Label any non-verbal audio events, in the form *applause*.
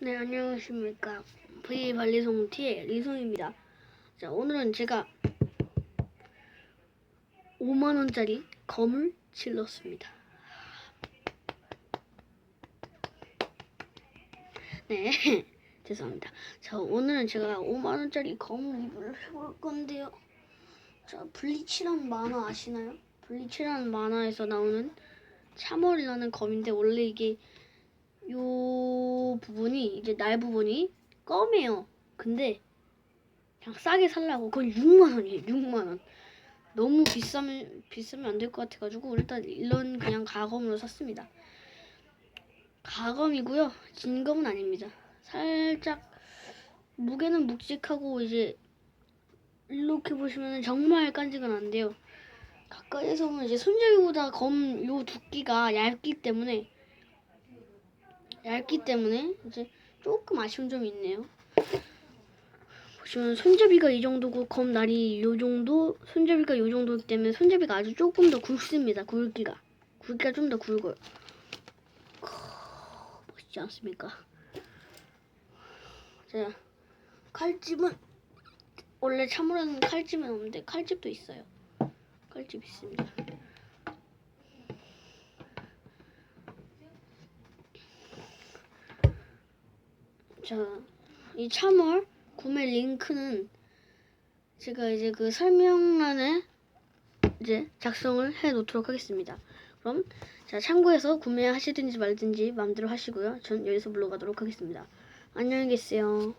네, 안녕하십니까. V 발리송 T의 리송입니다. 자, 오늘은 제가 5만원짜리 검을 질렀습니다. 네, *laughs* 죄송합니다. 자, 오늘은 제가 5만원짜리 검 리뷰를 해볼 건데요. 자, 블리치라는 만화 아시나요? 블리치라는 만화에서 나오는 참월이라는 검인데, 원래 이게 요 부분이 이제 날 부분이 껌이에요. 근데 그냥 싸게 살라고 그건 6만 원이에요. 6만 원. 너무 비싸면 비싸면 안 될 것 같아가지고 일단 이런 그냥 가검으로 샀습니다. 가검이고요. 진검은 아닙니다. 살짝 무게는 묵직하고 이제 이렇게 보시면 정말 깐지가 안 돼요. 가까이에서 보면 이제 손잡이보다 검 요 두께가 얇기 때문에 얇기 때문에 이제 조금 아쉬운 점이 있네요. 보시면 손잡이가 이 정도고 검 날이 요 정도, 손잡이가 요 정도이기 때문에 손잡이가 아주 조금 더 굵습니다. 굵기가 굵기가 좀 더 굵어요. 크, 멋있지 않습니까? 자, 칼집은 원래 참으로는 칼집은 없는데 칼집도 있어요. 칼집 있습니다. 자, 이 참월 구매 링크는 제가 이제 그 설명란에 이제 작성을 해 놓도록 하겠습니다. 그럼 자 참고해서 구매하시든지 말든지 마음대로 하시고요. 전 여기서 물러가도록 하겠습니다. 안녕히 계세요.